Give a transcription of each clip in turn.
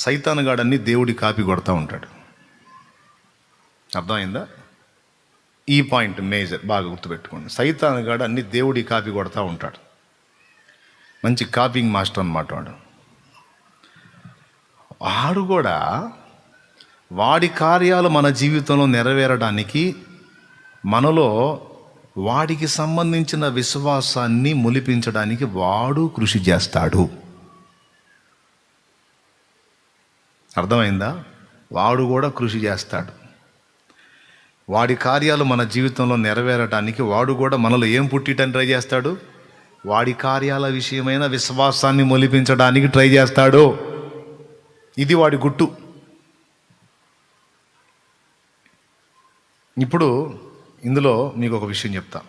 సైతానుగాడన్ని దేవుడి కాపీ కొడతా ఉంటాడు. అర్థమైందా? ఈ పాయింట్ మేజర్ బాగా గుర్తుపెట్టుకోండి. సైతానుగాడు అన్ని దేవుడి కాపీ కొడతా ఉంటాడు. మంచి కాపింగ్ మాస్టర్ అన్నమాట వాడు. వాడు కూడా వాడి కార్యాలు మన జీవితంలో నెరవేరడానికి మనలో వాడికి సంబంధించిన విశ్వాసాన్ని మొలిపించడానికి వాడు కృషి చేస్తాడు. అర్థమైందా? వాడు కూడా కృషి చేస్తాడు. వాడి కార్యాలు మన జీవితంలో నెరవేరటానికి వాడు కూడా మనలో ఏం పుట్టిటని ట్రై చేస్తాడు? వాడి కార్యాల విషయమైన విశ్వాసాన్ని మొలిపించడానికి ట్రై చేస్తాడు. ఇది వాడి గుట్టు. ఇప్పుడు ఇందులో మీకు ఒక విషయం చెప్తా.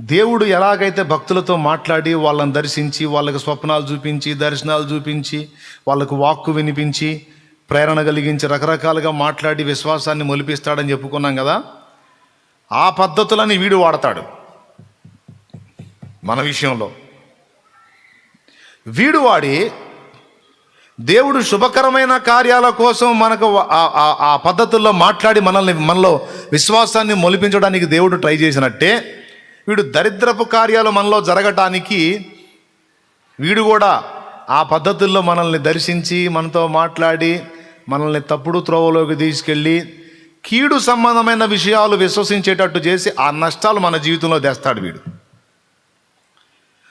దేవుడు ఎలాగైతే భక్తులతో మాట్లాడి వాళ్ళని దర్శించి వాళ్ళకి స్వప్నాలు చూపించి దర్శనాలు చూపించి వాళ్ళకు వాక్కు వినిపించి ప్రేరణ కలిగించి రకరకాలుగా మాట్లాడి విశ్వాసాన్ని మొలిపిస్తాడని చెప్పుకున్నాం కదా ఆ పద్ధతులని వీడు వాడతాడు మన విషయంలో. వీడు వాడి దేవుడు శుభకరమైన కార్యాల కోసం మనకు ఆ- పద్ధతుల్లో మాట్లాడి మనల్ని మనలో విశ్వాసాన్ని మొలిపించడానికి దేవుడు ట్రై చేసినట్టే వీడు దరిద్రపు కార్యాలు మనలో జరగటానికి వీడు కూడా ఆ పద్ధతుల్లో మనల్ని దర్శించి మనతో మాట్లాడి మనల్ని తప్పుడు త్రోవలోకి తీసుకెళ్ళి కీడు సంబంధమైన విషయాలు విశ్వసించేటట్టు చేసి ఆ నష్టాలు మన జీవితంలో తెస్తాడు వీడు.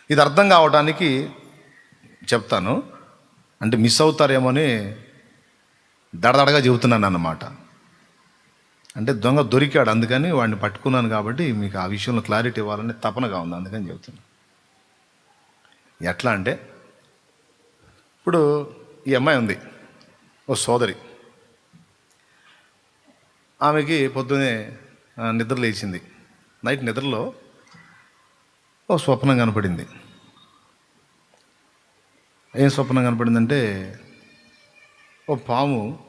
ఇది అర్థం కావడానికి చెప్తాను. అంటే మిస్ అవుతారేమోని దడదడగా చెబుతున్నాను అన్నమాట అంటే దొంగ దొరికాడు అందుకని వాడిని పట్టుకున్నాను కాబట్టి మీకు ఆ విషయంలో క్లారిటీ ఇవ్వాలని తపనగా ఉంది అందుకని చెబుతున్నాను ఎట్లా అంటే ఇప్పుడు ఈ అమ్మాయి ఉంది. ఓ సోదరి. ఆమెకి పొద్దునే నిద్ర లేచింది. నైట్ నిద్రలో ఓ స్వప్నం కనపడింది. ఏం స్వప్నం కనపడిందంటే ఓ పాము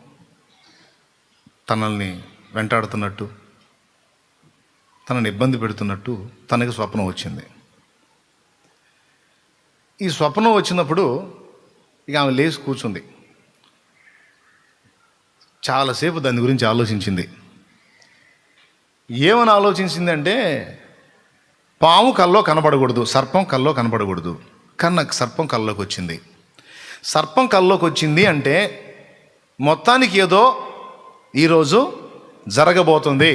తనల్ని వెంటాడుతున్నట్టు తనని ఇబ్బంది పెడుతున్నట్టు తనకి స్వప్నం వచ్చింది. ఈ స్వప్నం వచ్చినప్పుడు ఇక ఆమె లేచి కూర్చుంది. చాలాసేపు దాని గురించి ఆలోచించింది. ఏమని ఆలోచించింది అంటే పాము కల్లో కనబడకూడదు సర్పం కల్లో కనబడకూడదు. కానీ నాకు సర్పం కల్లోకి వచ్చింది. సర్పం కల్లోకి వచ్చింది అంటే మొత్తానికి ఏదో ఈరోజు జరగబోతుంది.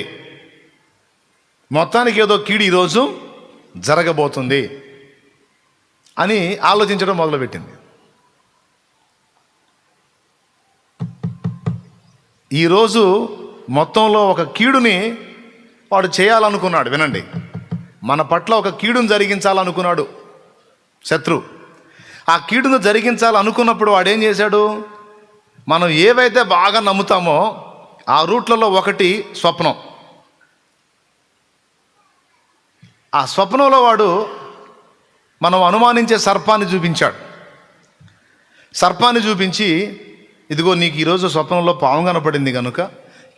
మొత్తానికి ఏదో కీడు ఈరోజు జరగబోతుంది అని ఆలోచించడం మొదలుపెట్టింది. ఈరోజు మొత్తంలో ఒక కీడుని వాడు చేయాలనుకున్నాడు వినండి. మన పట్ల ఒక కీడును జరిగించాలనుకున్నాడు శత్రు. ఆ కీడును జరిగించాలనుకున్నప్పుడు వాడు ఏం చేశాడు? మనం ఏవైతే బాగా నమ్ముతామో ఆ రూట్లలో ఒకటి స్వప్నం. ఆ స్వప్నంలో వాడు మనం అనుమానించే సర్పాన్ని చూపించాడు. సర్పాన్ని చూపించి ఇదిగో నీకు ఈరోజు స్వప్నంలో పాము కనపడింది కనుక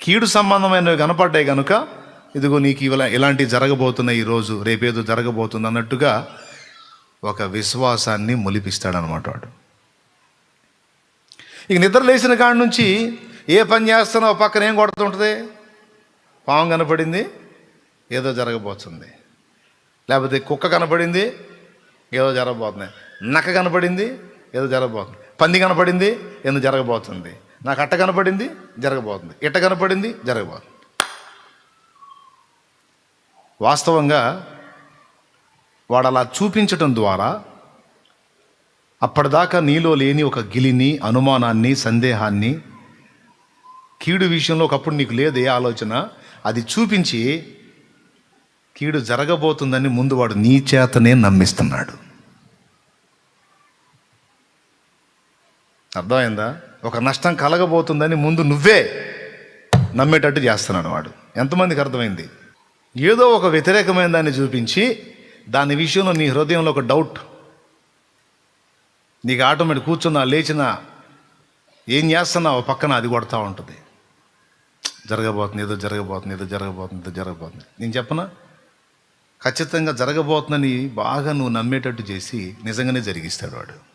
కీడు సంబంధమైనవి కనపడ్డాయి కనుక ఇదిగో నీకు ఇవాళ ఇలాంటివి జరగబోతున్నాయి ఈరోజు రేపేదో జరగబోతుంది అన్నట్టుగా ఒక విశ్వాసాన్ని మొలిపిస్తాడనమాట వాడు. ఇక నిద్ర లేచిన కాడి నుంచి ఏ పని చేస్తున్నావు పక్కన ఏం కొడుతుంటుంది? పాము కనపడింది ఏదో జరగబోతుంది. లేకపోతే కుక్క కనపడింది ఏదో జరగబోతుంది. నక్క కనపడింది ఏదో జరగబోతుంది. పంది కనపడింది ఎందుకు జరగబోతుంది? నాకు అట్ట కనపడింది జరగబోతుంది. ఇట్ట కనపడింది జరగబోతుంది. వాస్తవంగా వాడు అలా చూపించటం ద్వారా అప్పటిదాకా నీలో లేని ఒక గిలిని అనుమానాన్ని సందేహాన్ని కీడు విషయంలో ఒకప్పుడు నీకు లేదు ఏ ఆలోచన? అది చూపించి కీడు జరగబోతుందని ముందు వాడు నీ చేతనే నమ్మిస్తున్నాడు. అర్థమైందా? ఒక నష్టం కలగబోతుందని ముందు నువ్వే నమ్మేటట్టు చేస్తున్నాడు వాడు. ఎంతమందికి అర్థమైంది? ఏదో ఒక వ్యతిరేకమైన దాన్ని చూపించి దాని విషయంలో నీ హృదయంలో ఒక డౌట్ నీకు ఆటోమేటిక్ కూర్చున్నా లేచినా ఏం చేస్తున్నావు పక్కన అది కొడతా ఉంటుంది. జరగబోతుంది ఏదో జరగబోతుంది ఏదో జరగబోతుంది ఏదో జరగబోతుంది. నేను చెప్పనా? ఖచ్చితంగా జరగబోతుందని బాగా నువ్వు నమ్మేటట్టు చేసి నిజంగానే జరిగిస్తాడు వాడు.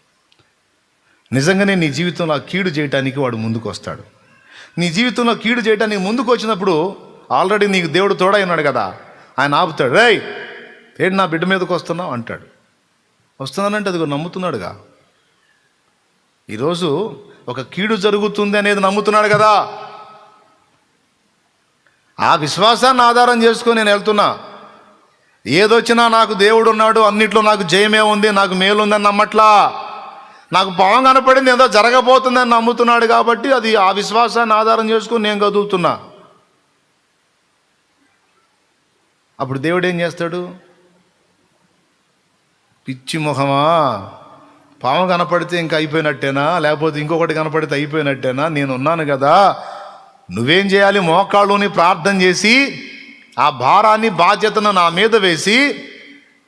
నిజంగానే నీ జీవితంలో ఆ కీడు చేయటానికి వాడు ముందుకు వస్తాడు నీ జీవితంలో కీడు చేయటానికి ముందుకు వచ్చినప్పుడు ఆల్రెడీ నీకు దేవుడు తోడై ఉన్నాడు కదా. ఆయన ఆపుతాడు రేయ్ ఏంటి నా బిడ్డ మీదకి వస్తున్నావు? అంటాడు. వస్తున్నానంటే అది నమ్ముతున్నాడుగా. ఈరోజు ఒక కీడు జరుగుతుంది అనేది నమ్ముతున్నాడు కదా. ఆ విశ్వాసాన్ని ఆధారం చేసుకొని నేను వెళ్తున్నా. ఏదొచ్చినా నాకు దేవుడు ఉన్నాడు అన్నిట్లో నాకు జయమే ఉంది నాకు మేలుందని నమ్మట్లా. నాకు పావం కనపడింది ఏదో జరగబోతుందని నమ్ముతున్నాడు కాబట్టి అది ఆ విశ్వాసాన్ని ఆధారం చేసుకుని నేను కదులుతున్నా. అప్పుడు దేవుడు ఏం చేస్తాడు? పిచ్చి ముఖమా పాము కనపడితే ఇంకా అయిపోయినట్టేనా? లేకపోతే ఇంకొకటి కనపడితే అయిపోయినట్టేనా? నేను ఉన్నాను కదా. నువ్వేం చేయాలి? మోకాళ్ళుని ప్రార్థన చేసి ఆ భారాన్ని బాధ్యతను నా మీద వేసి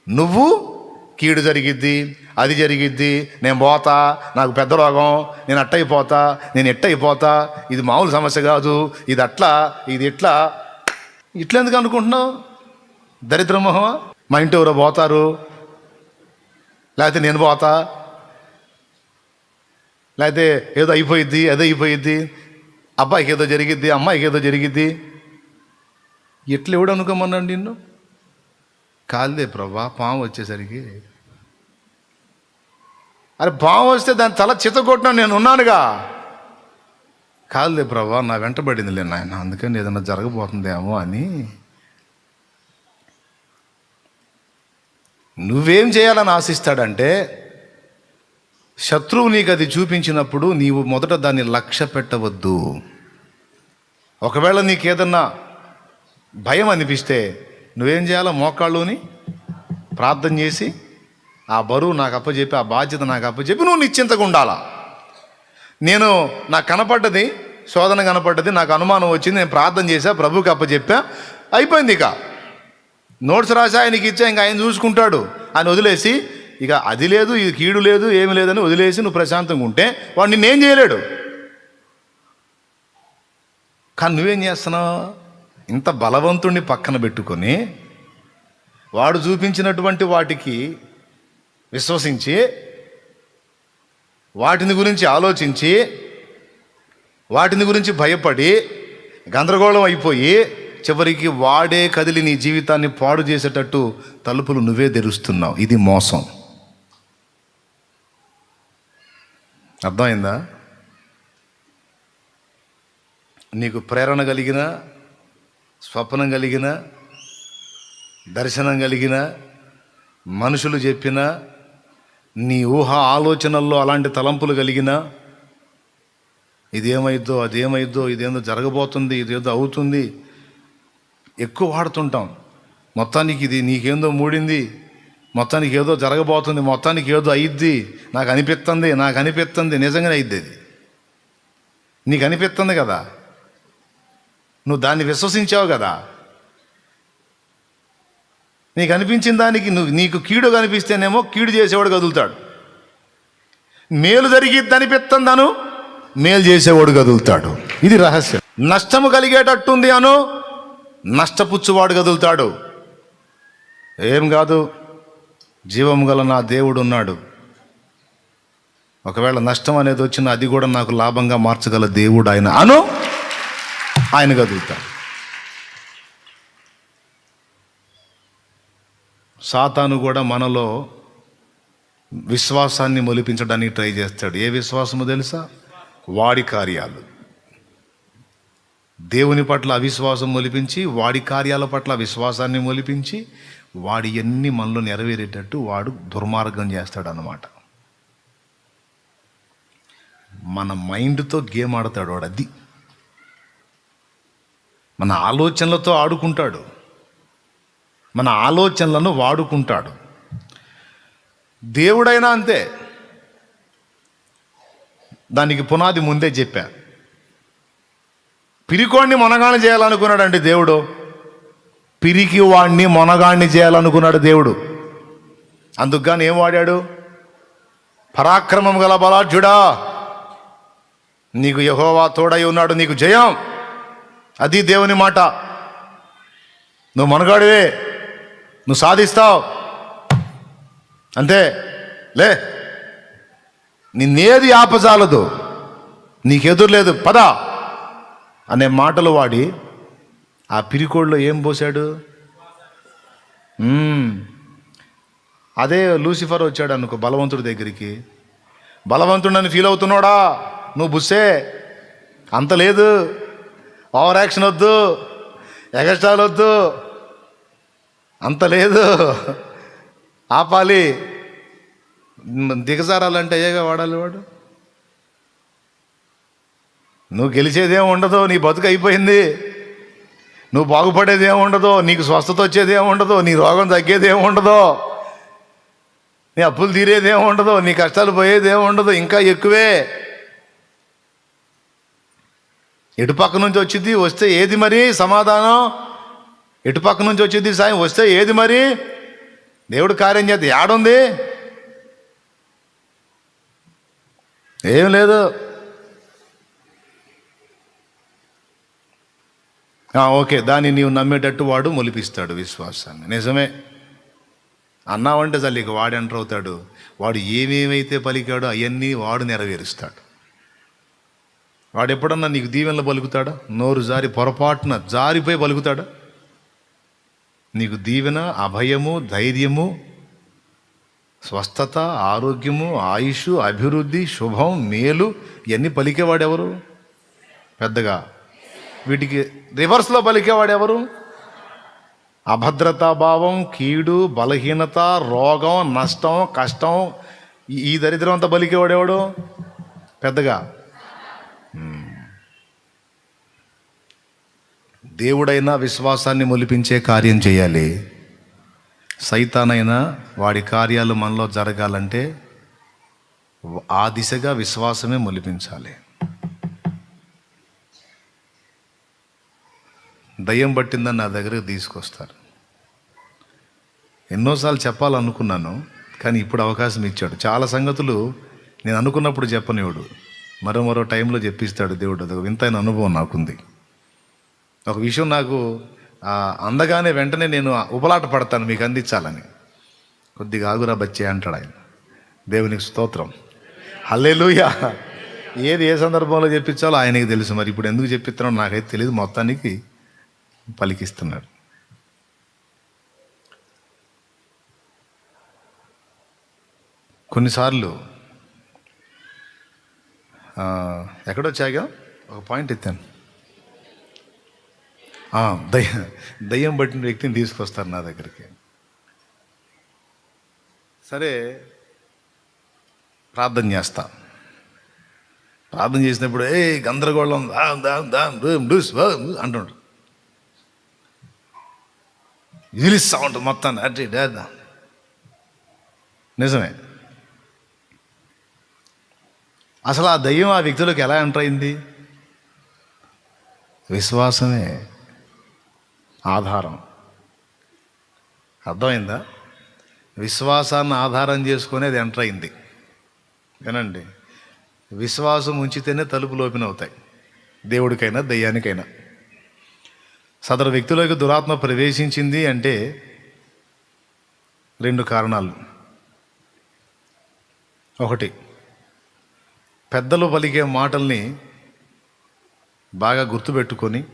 నువ్వు కీడు జరిగిద్ది అది జరిగిద్ది నేను పోతా నాకు పెద్ద రోగం నేను అట్టయిపోతా నేను ఎట్టయిపోతా ఇది మామూలు సమస్య కాదు ఇది అట్లా ఇది ఇట్లా. ఇట్లా ఎందుకు అనుకుంటున్నావు? దరిద్రమోహమా మా ఇంటి ఎవరో పోతారు లేకపోతే నేను పోతా లేకపోతే ఏదో అయిపోయిద్ది అదే అయిపోయిద్ది అబ్బాయికి ఏదో జరిగిద్ది అమ్మాయికి ఏదో జరిగిద్ది. ఎట్లా ఎవడు అనుకోమన్నాడు నిన్ను? కాదులే ప్రభా పాము వచ్చేసరికి. అరే పాము వస్తే దాని తల చితగొట్టినా నేను ఉన్నానుగా. కాదులే ప్రభా నా వెంటబడిందిలే నాయన అందుకని ఏదైనా జరగబోతుందేమో అని. నువ్వేం చేయాలని ఆశిస్తాడంటే శత్రువు నీకు అది చూపించినప్పుడు నీవు మొదట దాన్ని లక్ష్య పెట్టవద్దు. ఒకవేళ నీకేదన్నా భయం అనిపిస్తే నువ్వేం చేయాలో? మోకాళ్ళుని ప్రార్థన చేసి ఆ బరువు నాకు అప్పచెప్పి ఆ బాధ్యత నాకు అప్పచెప్పి నువ్వు నిశ్చింతగా ఉండాలా? నేను నాకు కనపడ్డది శోధన కనపడ్డది నాకు అనుమానం వచ్చింది నేను ప్రార్థన చేశా ప్రభుకి అప్పచెప్పా అయిపోయింది ఇక. నోట్స్ రాసి ఆయనకి ఇచ్చా ఇంకా ఆయన చూసుకుంటాడు. ఆయన వదిలేసి ఇక అది లేదు ఇది కీడు లేదు ఏమి లేదని వదిలేసి నువ్వు ప్రశాంతంగా ఉంటే వాడు నిన్నేం చేయలేడు. కానీ నువ్వేం చేస్తున్నావు? ఇంత బలవంతుణ్ణి పక్కన పెట్టుకొని వాడు చూపించినటువంటి వాటికి విశ్వసించి వాటిని గురించి ఆలోచించి వాటిని గురించి భయపడి గందరగోళం అయిపోయి చివరికి వాడే కదిలి నీ జీవితాన్ని పాడు చేసేటట్టు తలుపులు నువ్వే తెరుస్తున్నావు. ఇది మోసం. అర్థమైందా? నీకు ప్రేరణ కలిగిన స్వప్నం కలిగిన దర్శనం కలిగిన మనుషులు చెప్పిన నీ ఊహ ఆలోచనల్లో అలాంటి తలంపులు కలిగిన ఇదేమైద్దో అదేమైద్దో ఇదేందో జరగబోతుంది ఇదేదో అవుతుంది. ఎక్కువ వాడుతుంటాం. మొత్తానికి ఇది నీకేందో మూడింది మొత్తానికి ఏదో జరగబోతుంది మొత్తానికి ఏదో అయిద్ది. నాకు అనిపిస్తుంది నాకు అనిపిస్తుంది నిజంగానే అయిద్ది అది. నీకు అనిపిస్తుంది కదా? నువ్వు దాన్ని విశ్వసించావు కదా? నీకు అనిపించిన దానికి నువ్వు నీకు కీడు కనిపిస్తేనేమో కీడు చేసేవాడు కదులుతాడు. మేలు జరిగిద్ది అనిపిస్తుందను మేలు చేసేవాడు కదులుతాడు. ఇది రహస్యం. నష్టము కలిగేటట్టుంది అను నష్టపుచ్చువాడు కదులుతాడు. ఏం కాదు జీవం గల నా దేవుడు ఉన్నాడు. ఒకవేళ నష్టం అనేది వచ్చినా అది కూడా నాకు లాభంగా మార్చగల దేవుడు ఆయన అను ఆయన కదులుతాడు. సాతాను కూడా మనలో విశ్వాసాన్ని మొలిపించడానికి ట్రై చేస్తాడు. ఏ విశ్వాసము తెలుసా? వాడి కార్యాలు. దేవుని పట్ల అవిశ్వాసం మొలిపించి వాడి కార్యాల పట్ల విశ్వాసాన్ని మొలిపించి వాడి ఎన్ని మనలో నెరవేరేటట్టు వాడు దుర్మార్గం చేస్తాడు అన్నమాట మన మైండ్తో గేమ్ ఆడతాడు వాడు అది. మన ఆలోచనలతో ఆడుకుంటాడు. మన ఆలోచనలను వాడుకుంటాడు. దేవుడైనా అంతే. దానికి పునాది ముందే చెప్పా. పిరికోడిని మొనగాణి చేయాలనుకున్నాడండి దేవుడు. పిరికి వాడిని మొనగాణ్ణి చేయాలనుకున్నాడు దేవుడు. అందుకుగాని ఏం వాడాడు? పరాక్రమం గల బలాఢ్యుడా. నీకు యహోవా తోడై ఉన్నాడు నీకు జయం. అది దేవుని మాట. నువ్వు మనగాడివే. నువ్వు సాధిస్తావు. అంతే. లే. నిన్నేది ఆపజాలదు. నీకెదురు లేదు. పద. అనే మాటలు వాడి ఆ పిరికోడ్లో ఏం పోసాడు అదే లూసిఫర్ వచ్చాడు అనుకో బలవంతుడి దగ్గరికి. బలవంతుడని ఫీల్ అవుతున్నాడా? నువ్వు బుస్సే. అంత లేదు. ఓవర్ యాక్షన్ వద్దు. ఎగస్ట్రాల్ వద్దు. అంత లేదు. ఆపాలి. దిగజారాలంటే ఏగా వాడాలి వాడు. నువ్వు గెలిచేదేం ఉండదు నీ బతుకు అయిపోయింది. నువ్వు బాగుపడేదేం ఉండదు నీకు స్వస్థత వచ్చేదేం ఉండదు నీ రోగం తగ్గేదేం ఉండదు నీ అప్పులు తీరేదేం ఉండదు నీ కష్టాలు పోయేదేం ఉండదు ఇంకా ఎక్కువే. ఎటుపక్క నుంచి వచ్చింది? వస్తే ఏది మరి? సమాధానం? ఎటు పక్క నుంచి వచ్చింది సాయం? వస్తే ఏది మరి? దేవుడు కార్యం చేస్తే ఏడుంది? ఏం లేదు. ఓకే. దాన్ని నీవు నమ్మేటట్టు వాడు మొలిపిస్తాడు విశ్వాసాన్ని. నిజమే. అన్నావంటే చల్లి ఇక వాడు ఎంటర్ అవుతాడు. వాడు ఏమేమైతే పలికాడో అవన్నీ వాడు నెరవేరుస్తాడు. వాడు ఎప్పుడన్నా నీకు దీవెనలు పలుకుతాడా? నోరు జారి పొరపాటున జారిపోయి పలుకుతాడా? నీకు దీవెన అభయము ధైర్యము స్వస్థత ఆరోగ్యము ఆయుష్ అభివృద్ధి శుభం మేలు ఇవన్నీ పలికేవాడెవరు? పెద్దగా. వీటికి రివర్స్లో పలికేవాడెవరు? అభద్రతా భావం కీడు బలహీనత రోగం నష్టం కష్టం ఈ- ఈ దరిద్రం అంతా పలికేవాడెవడు? పెద్దగా. దేవుడైనా విశ్వాసాన్ని మొలిపించే కార్యం చేయాలి. సైతానైనా వాడి కార్యాలు మనలో జరగాలంటే ఆ దిశగా విశ్వాసమే మొలిపించాలి. దయ్యం పట్టిందని నా దగ్గరకు తీసుకొస్తారు. ఎన్నోసార్లు చెప్పాలనుకున్నాను కానీ ఇప్పుడు అవకాశం ఇచ్చాడు. చాలా సంగతులు నేను అనుకున్నప్పుడు చెప్పనివాడు మరో మరో టైంలో చెప్పిస్తాడు దేవుడు. అదొక వింతైన అనుభవం నాకుంది. ఒక విషయం నాకు అందగానే వెంటనే నేను ఉపలాట పడతాను మీకు అందించాలని. కొద్దిగా ఆగురా బచ్చే అంటాడు ఆయన. దేవునికి స్తోత్రం. హల్లెలూయా. ఏది ఏ సందర్భంలో చెప్పించాలో ఆయనకి తెలుసు. మరి ఇప్పుడు ఎందుకు చెప్పిస్తున్నాడో నాకైతే తెలియదు మొత్తానికి పలికిస్తున్నాడు. కొన్నిసార్లు ఎక్కడొచ్చాగా ఒక పాయింట్ ఎత్తాను. దయ్య దయ్యం పట్టిన వ్యక్తిని తీసుకొస్తారు నా దగ్గరికి. సరే ప్రార్థన చేస్తా. ప్రార్థన చేసినప్పుడు ఏ గందరగోళం దాం దాం దాం డూమ్ డూస్ అంటుండ్రు విదిలిస్తా ఉంటుంది మొత్తాన్ని అటు డా నిజమే. అసలు ఆ దయ్యం ఆ వ్యక్తిలోకి ఎలా ఎంటర్ అయింది? విశ్వాసమే. ఆధారం. అర్థమైందా? విశ్వాసాన్ని ఆధారం చేసుకొని అది ఎంటర్ అయింది. వినండి. విశ్వాసం ఉంచితేనే తలుపులు ఓపెన్ అవుతాయి. దేవుడికైనా దయ్యానికైనా. సదరు వ్యక్తిలోకి దురాత్మ ప్రవేశించింది అంటే రెండు కారణాలు. ఒకటి పెద్దలు పలికే మాటల్ని బాగా గుర్తుపెట్టుకొని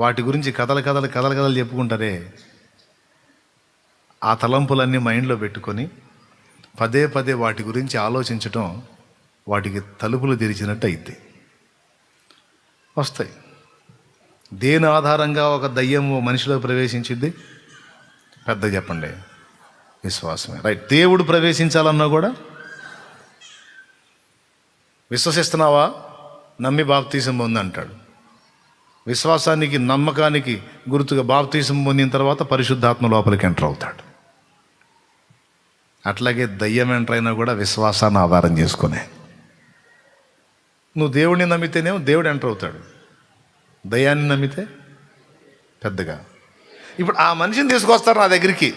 వాటి గురించి కథలు కథలు కథలు కథలు చెప్పుకుంటారే. ఆ తలంపులన్నీ మైండ్లో పెట్టుకొని పదే పదే వాటి గురించి ఆలోచించటం వాటికి తలుపులు తెరిచినట్టు అయితే వస్తాయి. దేని ఆధారంగా ఒక దయ్యం ఓ మనిషిలో ప్రవేశించింది? పెద్ద చెప్పండి. విశ్వాసమే. రైట్. దేవుడు ప్రవేశించాలన్నా కూడా విశ్వసిస్తున్నావా? నమ్మి బాప్తీసం పొంది అంటాడు విశ్వాసానికి నమ్మకానికి గుర్తుగా బాప్తీసం పొందిన తర్వాత పరిశుద్ధాత్మ లోపలికి ఎంటర్ అవుతాడు. అట్లాగే దయ్యం ఎంటర్ అయినా కూడా విశ్వాసాన్ని ఆధారం చేసుకునే. నువ్వు దేవుడిని నమ్మితేనేమో దేవుడు ఎంటర్ అవుతాడు. దయ్యాన్ని నమ్మితే పెద్దగా. ఇప్పుడు ఆ మనిషిని తీసుకొస్తారు నా దగ్గరికి.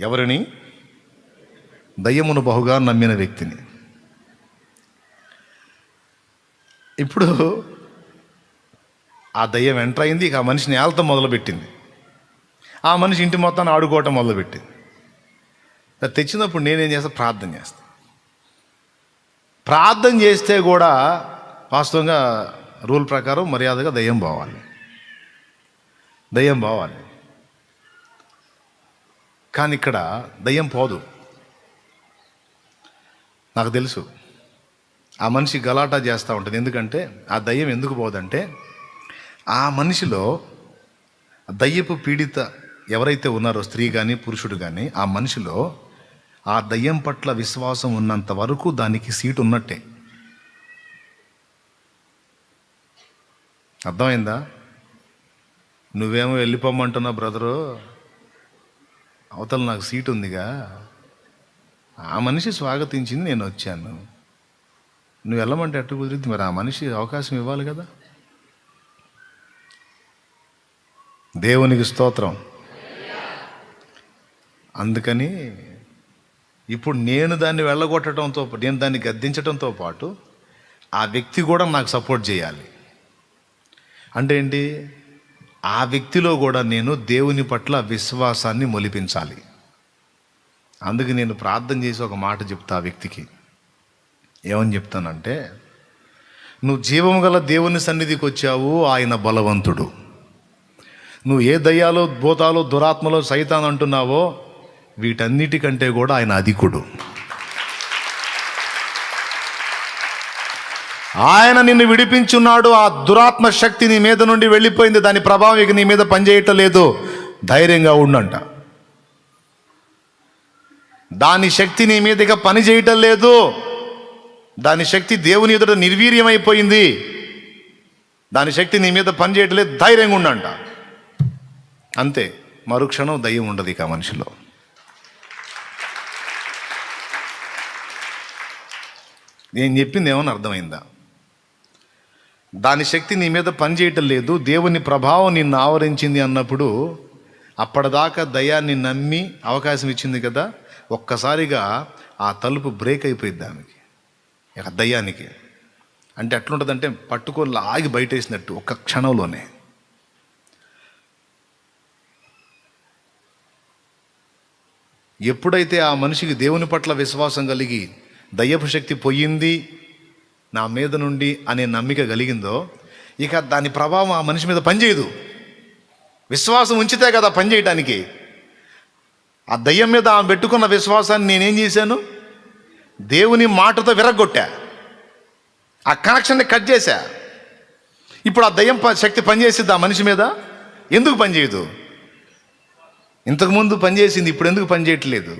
ఎవరిని? దయ్యమును బహుగా నమ్మిన వ్యక్తిని. ఇప్పుడు ఆ దయ్యం ఎంటర్ అయింది ఇక ఆ మనిషిని ఏళ్ళతో మొదలుపెట్టింది. ఆ మనిషి ఇంటి మొత్తాన్ని ఆడుకోవటం మొదలుపెట్టింది. తెచ్చినప్పుడు నేనేం చేస్తా? ప్రార్థన చేస్తాను ప్రార్థన చేస్తే కూడా వాస్తవంగా రూల్ ప్రకారం మర్యాదగా దయ్యం పోవాలి. దయ్యం పోవాలి. కానీ ఇక్కడ దయ్యం పోదు. నాకు తెలుసు. ఆ మనిషి గలాటా చేస్తూ ఉంటుంది. ఎందుకంటే ఆ దయ్యం ఎందుకు పోదంటే ఆ మనిషిలో దయ్యపు పీడిత ఎవరైతే ఉన్నారో స్త్రీ కానీ పురుషుడు కానీ ఆ మనిషిలో ఆ దయ్యం పట్ల విశ్వాసం ఉన్నంత వరకు దానికి సీటు ఉన్నట్టే. అర్థమైందా? నువ్వేమో వెళ్ళిపోమంటున్నావు బ్రదరు. అవతల నాకు సీటు ఉందిగా. ఆ మనిషి స్వాగతించింది నేను వచ్చాను. నువ్వు వెళ్ళమంటే అట్టు కుదిరింది మరి ఆ మనిషి అవకాశం ఇవ్వాలి కదా. దేవునికి స్తోత్రం. అందుకని ఇప్పుడు నేను దాన్ని వెళ్ళగొట్టడంతో నేను దాన్ని గద్దించడంతో పాటు ఆ వ్యక్తి కూడా నాకు సపోర్ట్ చేయాలి. అంటే ఏంటి? ఆ వ్యక్తిలో కూడా నేను దేవుని పట్ల విశ్వాసాన్ని మొలిపించాలి. అందుకు నేను ప్రార్థన చేసి ఒక మాట చెప్తా ఆ వ్యక్తికి. ఏమని చెప్తానంటే నువ్వు జీవం గల దేవుని సన్నిధికి వచ్చావు ఆయన బలవంతుడు. నువ్వు ఏ దయ్యాలో భూతాలో దురాత్మలో సైతాన్ అంటున్నావో వీటన్నిటికంటే కూడా ఆయన అధికుడు. ఆయన నిన్ను విడిపించున్నాడు ఆ దురాత్మ శక్తి నీ మీద నుండి వెళ్ళిపోయింది దాని ప్రభావం ఇక నీ మీద పనిచేయటం లేదు ధైర్యంగా ఉండంట. దాని శక్తి నీ మీద ఇక పని చేయటం లేదు దాని శక్తి దేవుని ఎదుట నిర్వీర్యమైపోయింది. దాని శక్తి నీ మీద పని చేయటం లేదు ధైర్యంగా ఉండంట. అంతే మరుక్షణం దయ్యం ఉండదు ఇక మనిషిలో. నేను చెప్పింది ఏమని అర్థమైందా? దాని శక్తి నీ మీద పనిచేయటం లేదు దేవుని ప్రభావం నిన్ను ఆవరించింది అన్నప్పుడు అప్పటిదాకా దయాన్ని నమ్మి అవకాశం ఇచ్చింది కదా ఒక్కసారిగా ఆ తలుపు బ్రేక్ అయిపోయింది దానికి ఇక దయ్యానికి. అంటే ఎట్లుంటుందంటే పట్టుకొని లాగి బయటేసినట్టు ఒక్క క్షణంలోనే. ఎప్పుడైతే ఆ మనిషికి దేవుని పట్ల విశ్వాసం కలిగి దయ్యపు శక్తి పోయింది నా మీద నుండి అనే నమ్మిక కలిగిందో ఇక దాని ప్రభావం ఆ మనిషి మీద పనిచేయదు. విశ్వాసం ఉంచితే కదా పనిచేయటానికి. ఆ దయ్యం మీద ఆమె పెట్టుకున్న విశ్వాసాన్ని నేనేం చేశాను? దేవుని మాటతో విరగొట్టా ఆ కనెక్షన్ని కట్ చేశా. ఇప్పుడు ఆ దయ్యం ప- శక్తి పనిచేసిద్ది ఆ మనిషి మీద? ఎందుకు పనిచేయదు? ఇంతకుముందు పనిచేసింది ఇప్పుడు ఎందుకు పనిచేయట్లేదు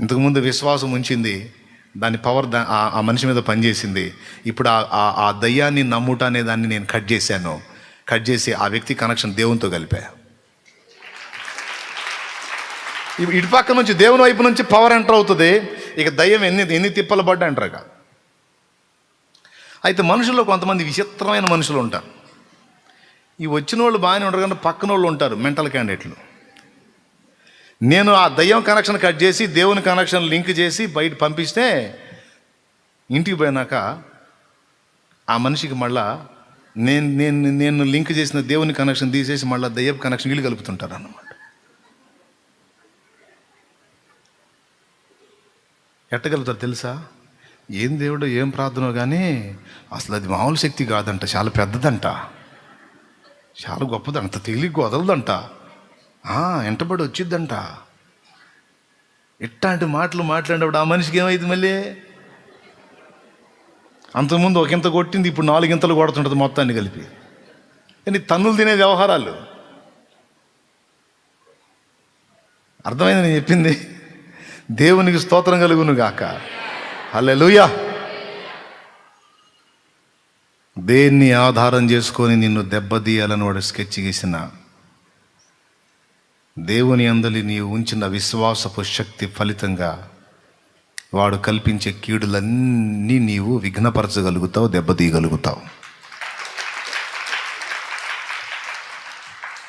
ఇంతకుముందు విశ్వాసం ఉంచింది దాని పవర్ దా ఆ- మనిషి మీద పనిచేసింది ఇప్పుడు ఆ- ఆ దయ్యాన్ని నమ్ముట అనే దాన్ని నేను కట్ చేశాను. కట్ చేసి ఆ వ్యక్తి కనెక్షన్ దేవునితో కలిపా. ఇటు పక్క నుంచి దేవుని వైపు నుంచి పవర్ ఎంటర్ అవుతుంది. ఇక దయ్యం ఎన్ని ఎన్ని తిప్పలు పడ్డా అంటారు అయితే మనుషుల్లో కొంతమంది విచిత్రమైన మనుషులు ఉంటారు. ఈ వచ్చిన వాళ్ళు బాగానే ఉంటారు కానీ పక్కన వాళ్ళు ఉంటారు మెంటల్ క్యాండిడేట్లు నేను ఆ దయ్యం కనెక్షన్ కట్ చేసి దేవుని కనెక్షన్ లింక్ చేసి బయట పంపిస్తే ఇంటికి పోయినాక ఆ మనిషికి మళ్ళా నేను నేను నేను లింక్ చేసిన దేవుని కనెక్షన్ తీసేసి మళ్ళీ దయ్యపు కనెక్షన్ వీళ్ళు కలుపుతుంటారు అన్నమాట ఎట్టగలుగుతారు తెలుసా? ఏం దేవుడు ఏం ప్రార్థన కానీ అసలు అది మామూలు శక్తి కాదంట చాలా పెద్దదంట. చాలా గొప్పది అంత తేలిగ్గా వదలదంట. ఆ, వచ్చిద్దంట? ఇట్లాంటి మాటలు మాట్లాడినప్పుడు ఆ మనిషికి ఏమైంది మళ్ళీ? అంతకుముందు ఒకంత కొట్టింది ఇప్పుడు నాలుగింతలు కొడుతుంటుంది మొత్తాన్ని కలిపి. కానీ తన్నులు తినే వ్యవహారాలు. అర్థమైంది నేను చెప్పింది? దేవునికి స్తోత్రం కలుగును గాక హల్లెలూయా. దేన్ని ఆధారం చేసుకొని నిన్ను దెబ్బతీయాలని వాడు స్కెచ్ గీసిన దేవుని అందలి నీవు ఉంచిన విశ్వాసపు శక్తి ఫలితంగా వాడు కల్పించే కీడులన్నీ నీవు విఘ్నపరచగలుగుతావు దెబ్బతీయగలుగుతావు.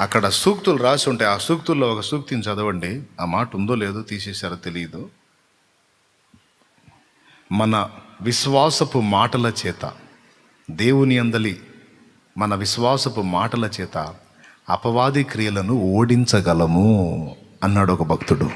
అక్కడ సూక్తులు రాసి ఉంటాయి ఆ సూక్తుల్లో ఒక సూక్తిని చదవండి. ఆ మాట ఉందో లేదో తీసేశారో తెలియదు మన విశ్వాసపు మాటల చేత దేవుని అందలి మన విశ్వాసపు మాటల చేత అపవాది క్రియలను ఓడించగలము అన్నాడు ఒక భక్తుడు.